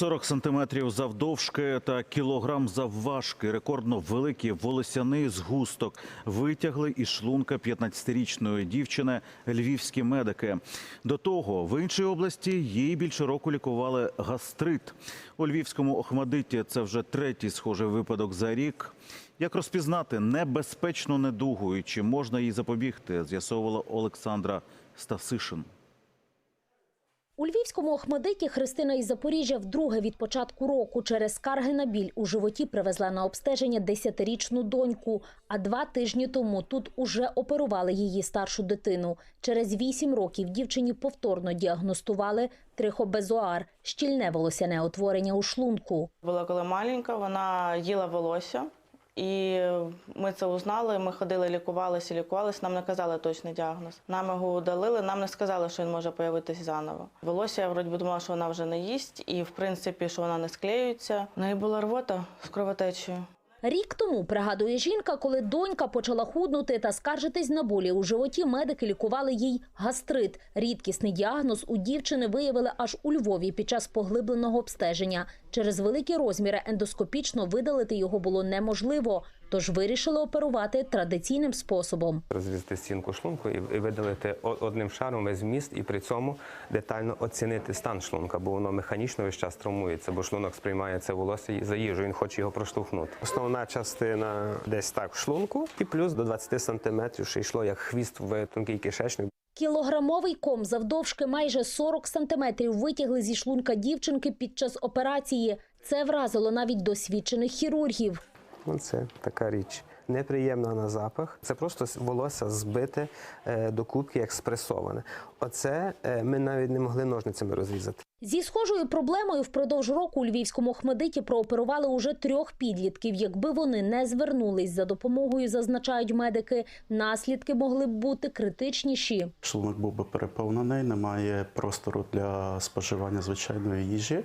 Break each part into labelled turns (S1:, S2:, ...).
S1: 40 сантиметрів завдовжки та кілограм завважки. Рекордно великий волосяний згусток витягли із шлунка 15-річної дівчини львівські медики. До того в іншій області їй більше року лікували гастрит. У львівському Охмадиті це вже третій схожий випадок за рік. Як розпізнати небезпечну недугу і чи можна їй запобігти, з'ясовувала Олександра Стасишин.
S2: У львівському Охмадиті Христина із Запоріжжя вдруге від початку року через скарги на біль у животі привезла на обстеження 10-річну доньку. А два тижні тому тут уже оперували її старшу дитину. Через 8 років дівчині повторно діагностували трихобезоар – щільне волосяне утворення у шлунку.
S3: Була коли маленька, вона їла волосся. І ми це узнали. Ми ходили, лікувалися, лікувалися. Нам не казали точний діагноз. Нам його удалили. Нам не сказали, що він може появитися заново. Волосся я вроді думала, що вона вже не їсть, і в принципі, що вона не склеюється. В неї була рвота з кровотечею.
S2: Рік тому, пригадує жінка, коли донька почала худнути та скаржитись на болі у животі, медики лікували їй гастрит. Рідкісний діагноз у дівчини виявили аж у Львові під час поглибленого обстеження. Через великі розміри ендоскопічно видалити його було неможливо, тож вирішили оперувати традиційним способом.
S4: розвізти стінку шлунку і видалити одним шаром вміст, і при цьому детально оцінити стан шлунка, бо воно механічно весь час травмується, бо шлунок сприймає це волосся за їжу, він хоче його проштовхнути. Основна частина десь так в шлунку, і плюс до 20 сантиметрів ще йшло як хвіст в тонкий кишечник.
S2: Кілограмовий ком завдовжки майже 40 сантиметрів витягли зі шлунка дівчинки під час операції. Це вразило навіть досвідчених хірургів.
S4: Оце така річ. Неприємна на запах. Це просто волосся збите е, до кубки, як спресоване. Оце е, ми навіть не могли ножницями розрізати.
S2: Зі схожою проблемою впродовж року у львівському Охмадиті прооперували уже трьох підлітків. Якби вони не звернулись за допомогою, зазначають медики, наслідки могли б бути критичніші.
S5: Шлунок був би переповнений, немає простору для споживання звичайної їжі. Е,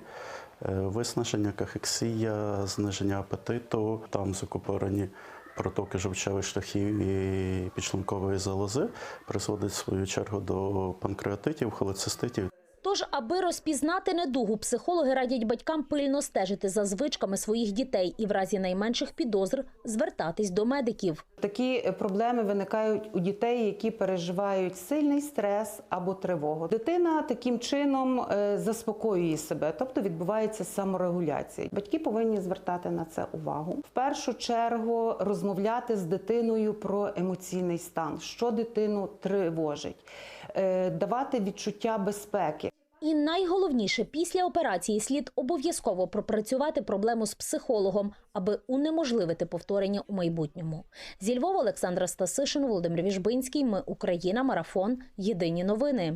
S5: Виснаження, кахексія, зниження апетиту, там закупорені протоки жовчевих шляхів і підшлункової залози, призводить свою чергу до панкреатитів, холециститів.
S2: Тож, аби розпізнати недугу, психологи радять батькам пильно стежити за звичками своїх дітей і в разі найменших підозр звертатись до медиків.
S6: Такі проблеми виникають у дітей, які переживають сильний стрес або тривогу. Дитина таким чином е, заспокоює себе, тобто відбувається саморегуляція. Батьки повинні звертати на це увагу. В першу чергу розмовляти з дитиною про емоційний стан, що дитину тривожить, е, давати відчуття безпеки.
S2: Найголовніше, після операції слід обов'язково пропрацювати проблему з психологом, аби унеможливити повторення у майбутньому. Зі Львова Олександра Стасишин, Володимир Віжбинський. Ми Україна. Марафон. Єдині новини.